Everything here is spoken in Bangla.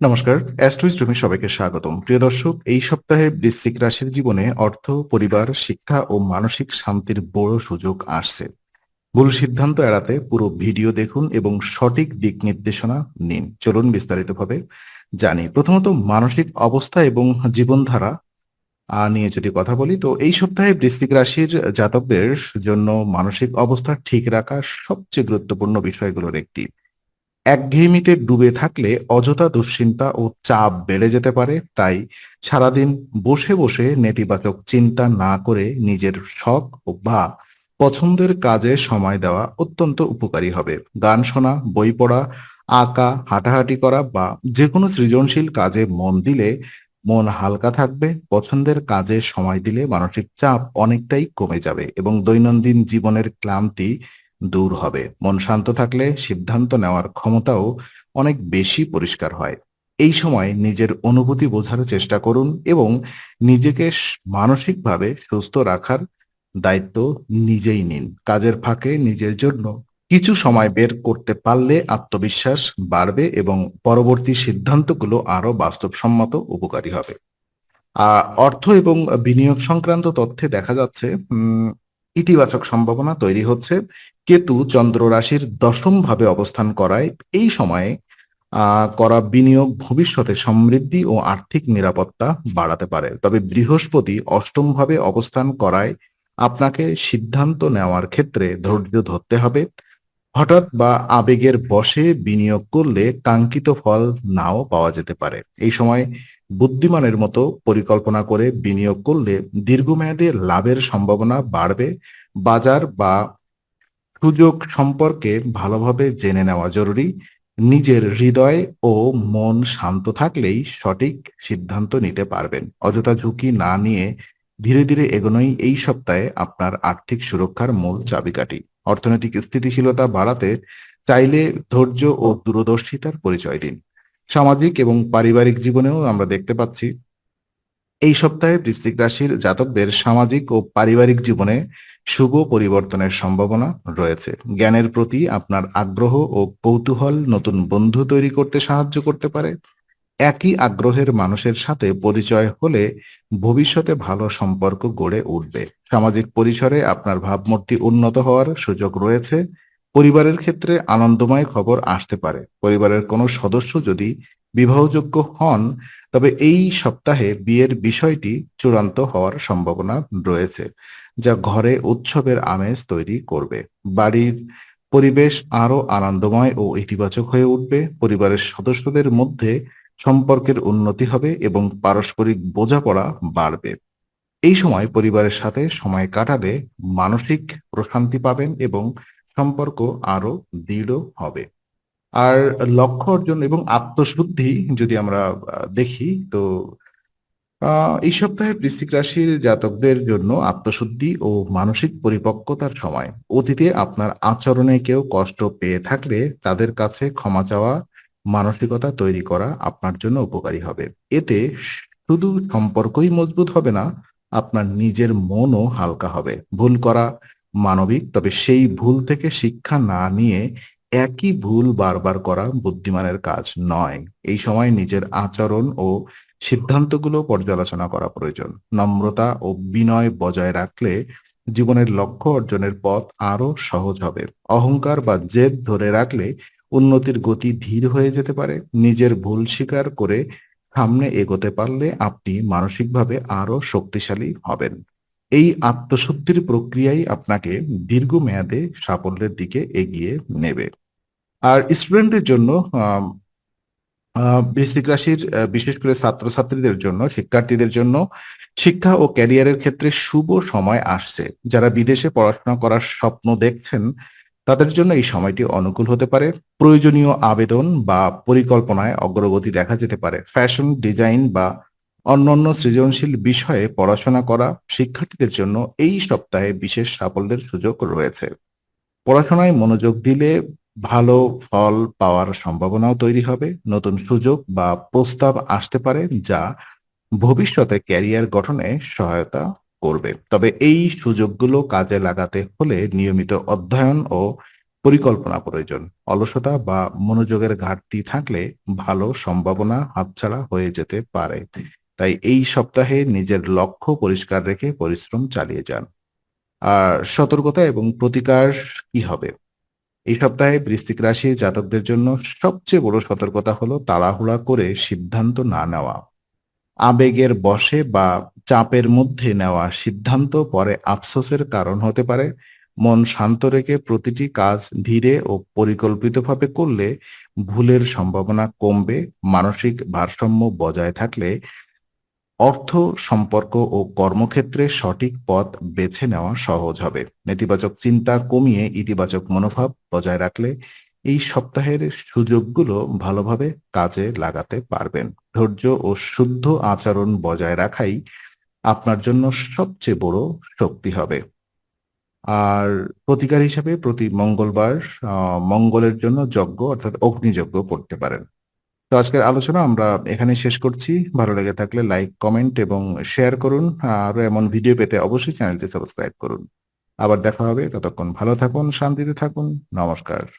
নমস্কার, অ্যাস্ট্রোইজ রুমে সবাইকে স্বাগতম। প্রিয় দর্শক, এই সপ্তাহে বৃশ্চিক রাশির জীবনে অর্থ, পরিবার, শিক্ষা ও মানসিক শান্তির বড় সুযোগ আসছে। ভুল সিদ্ধান্ত এড়াতে পুরো ভিডিও দেখুন এবং সঠিক দিক নির্দেশনা নিন। চলুন বিস্তারিতভাবে জানি। প্রথমত, মানসিক অবস্থা এবং জীবনধারা নিয়ে যদি কথা বলি, তো এই সপ্তাহে বৃশ্চিক রাশির জাতকদের জন্য মানসিক অবস্থা ঠিক রাখা সবচেয়ে গুরুত্বপূর্ণ বিষয়গুলোর একটি। একঘেয়েমিতে ডুবে থাকলে অযথা দুশ্চিন্তা ও চাপ বেড়ে যেতে পারে, তাই সারাদিন বসে বসে নেতিবাচক চিন্তা না করে নিজের শখ বা পছন্দের কাজে সময় দেওয়া অত্যন্ত উপকারী হবে। গান শোনা, বই পড়া, আঁকা, হাঁটাহাঁটি করা বা যে কোনো সৃজনশীল কাজে মন দিলে মন হালকা থাকবে, পছন্দের কাজে সময় দিলে মানসিক চাপ অনেকটাই কমে যাবে এবং দৈনন্দিন জীবনের ক্লান্তি দূর হবে। মন শান্ত থাকলে সিদ্ধান্ত নেওয়ার ক্ষমতাও অনেক বেশি পরিষ্কার হয়। এই সময় নিজের অনুভূতি বোঝার চেষ্টা করুন এবং নিজেকে মানসিকভাবে সুস্থ রাখার দায়িত্ব নিজেই নিন। কাজের ফাঁকে নিজের জন্য কিছু সময় বের করতে পারলে আত্মবিশ্বাস বাড়বে এবং পরবর্তী সিদ্ধান্তগুলো আরও বাস্তবসম্মত উপকারী হবে। অর্থ এবং বিনিয়োগ সংক্রান্ত তথ্যে দেখা যাচ্ছে ইতিবাচক সম্ভাবনা তৈরি হচ্ছে। কেতু চন্দ্র রাশির দশম ভাবে অবস্থান করায়। এই সময়ে করা বিনিয়োগ ভবিষ্যতে সমৃদ্ধি ও আর্থিক নিরাপত্তা বাড়াতে পারে। তবে বৃহস্পতি অষ্টম ভাবে অবস্থান করায়। আপনাকে সিদ্ধান্ত নেওয়ার ক্ষেত্রে ধৈর্য ধরতে হবে। হঠাৎ বা আবেগের বশে বিনিয়োগ করলে কাঙ্ক্ষিত ফল নাও পাওয়া যেতে পারে। এই সময় বুদ্ধিমানের মতো পরিকল্পনা করে বিনিয়োগ করলে দীর্ঘমেয়াদে লাভের সম্ভাবনা বাড়বে। বাজার বা সুযোগ সম্পর্কে ভালোভাবে জেনে নেওয়া জরুরি। নিজের হৃদয় ও মন শান্ত থাকলেই সঠিক সিদ্ধান্ত নিতে পারবেন। অযথা ঝুঁকি না নিয়ে ধীরে ধীরে এগোনোই এই সপ্তাহে আপনার আর্থিক সুরক্ষার মূল চাবিকাঠি। অর্থনৈতিক স্থিতিশীলতা বাড়াতে চাইলে ধৈর্য ও দূরদর্শিতার পরিচয় দিন। সামাজিক এবং পারিবারিক জীবনেও আমরা দেখতে পাচ্ছি। এই সপ্তাহে বৃশ্চিক রাশির জাতকদের সামাজিক ও পারিবারিক জীবনে শুভ পরিবর্তনের সম্ভাবনা রয়েছে। জ্ঞানের প্রতি আপনার আগ্রহ ও কৌতূহল নতুন বন্ধু তৈরি করতে সাহায্য করতে পারে। একই আগ্রহের মানুষের সাথে পরিচয় হলে ভবিষ্যতে ভালো সম্পর্ক গড়ে উঠবে। সামাজিক পরিসরে আপনার ভাবমূর্তি উন্নত হওয়ার সুযোগ রয়েছে। পরিবারের ক্ষেত্রে আনন্দময় খবর আসতে পারে। পরিবারের কোনো সদস্য যদি বিবাহযোগ্য হন, তবে এই সপ্তাহে বিয়ের বিষয়টি চূড়ান্ত হওয়ার সম্ভাবনা রয়েছে, যা ঘরে উৎসবের আমেজ তৈরি করবে। বাড়ির পরিবেশ আরও আনন্দময় ও ইতিবাচক হয়ে উঠবে। পরিবারের সদস্যদের মধ্যে সম্পর্কের উন্নতি হবে এবং পারস্পরিক বোঝাপড়া বাড়বে। এই সময় পরিবারের সাথে সময় কাটালে মানসিক প্রশান্তি পাবেন এবং সম্পর্ক আরও দৃঢ় হবে। আর লক্ষ্য অর্জন এবং আত্মশুদ্ধি যদি আমরা দেখি, তো এই সপ্তাহে বৃশ্চিক রাশির জাতকদের জন্য আত্মশুদ্ধি ও মানসিক পরিপক্কতার সময়। অতীতে আপনার আচরণে কেউ কষ্ট পেয়ে থাকলে তাদের কাছে ক্ষমা চাওয়া, মানসিকতা তৈরি করা আপনার জন্য উপকারী হবে। এতে শুধু সম্পর্কই মজবুত হবে না, আপনার নিজের মনও হালকা হবে। ভুল করা মানবিক, তবে সেই ভুল থেকে শিক্ষা না নিয়ে একই ভুল বারবার করা বুদ্ধিমানের কাজ নয়। এই সময় নিজের আচরণ ও সিদ্ধান্তগুলো পর্যালোচনা করা প্রয়োজন। নম্রতা ও বিনয় বজায় রাখলে জীবনের লক্ষ্য অর্জনের পথ আরও সহজ হবে। অহংকার বা জেদ ধরে রাখলে উন্নতির গতি ধীর হয়ে যেতে পারে। নিজের ভুল স্বীকার করে সামনে এগোতে পারলে আপনি মানসিকভাবে আরও শক্তিশালী হবেন। এই আত্মশুদ্ধির প্রক্রিয়াই আপনাকে দীর্ঘমেয়াদে সাফল্যের দিকে এগিয়ে নেবে। আর স্টুডেন্টের জন্য বৃশ্চিক রাশির বিশেষ করে ছাত্রছাত্রীদের জন্য, শিক্ষার্থীদের জন্য শিক্ষা ও ক্যারিয়ারের ক্ষেত্রে শুভ সময় আসছে। যারা বিদেশে পড়াশোনা করার স্বপ্ন দেখছেন, তাদের জন্য এই সময়টি অনুকূল হতে পারে। প্রয়োজনীয় আবেদন বা পরিকল্পনায় অগ্রগতি দেখা যেতে পারে। ফ্যাশন, ডিজাইন বা অন্যান্য সৃজনশীল বিষয়ে পড়াশোনা করা শিক্ষার্থীদের জন্য এই সপ্তাহে বিশেষ সাফল্যের সুযোগ রয়েছে। পড়াশোনায় মনোযোগ দিলে ভালো ফল পাওয়ার সম্ভাবনাও তৈরি হবে। নতুন সুযোগ বা প্রস্তাব আসতে পারে যা ভবিষ্যতে ক্যারিয়ার গঠনে সহায়তা করবে। তবে এই সুযোগগুলো কাজে লাগাতে হলে নিয়মিত অধ্যয়ন ও পরিকল্পনা প্রয়োজন। অলসতা বা মনোযোগের ঘাটতি থাকলে ভালো সম্ভাবনা হাতছাড়া হয়ে যেতে পারে। তাই এই সপ্তাহে নিজের লক্ষ্য পরিষ্কার রেখে পরিশ্রম চালিয়ে যান। আর সতর্কতা এবং প্রতিকার কি হবে? এই সপ্তাহে বৃশ্চিক রাশির জাতকদের জন্য সবচেয়ে বড় সতর্কতা হলো তাড়াহুড়া করে সিদ্ধান্ত না নেওয়া। আবেগের বশে বা চাপের মধ্যে নেওয়া সিদ্ধান্ত পরে আফসোসের কারণ হতে পারে। মন শান্ত রেখে প্রতিটি কাজ ধীরে ও পরিকল্পিতভাবে করলে ভুলের সম্ভাবনা কমবে। মানসিক ভারসাম্য বজায় থাকলে অর্থ, সম্পর্ক ও কর্মক্ষেত্রে সঠিক পথ বেছে নেওয়া সহজ হবে। নেতিবাচক চিন্তা কমিয়ে ইতিবাচক মনোভাব বজায় রাখলে এই সপ্তাহের সুযোগগুলো ভালোভাবে কাজে লাগাতে পারবেন। ধৈর্য ও শুদ্ধ আচরণ বজায় রাখাই আপনার জন্য সবচেয়ে বড় শক্তি হবে। আর প্রতিকার হিসাবে প্রতি মঙ্গলবার মঙ্গলের জন্য যজ্ঞ অর্থাৎ অগ্নিযজ্ঞ করতে পারেন। তো আজকের আলোচনা আমরা এখানে শেষ করছি। ভালো লেগে থাকলে লাইক কমেন্ট এবং শেয়ার করুন। আরও এমন ভিডিও পেতে অবশ্যই চ্যানেলটি সাবস্ক্রাইব করুন। আবার দেখা হবে। ততক্ষণ ভালো থাকুন, শান্তিতে থাকুন। নমস্কার।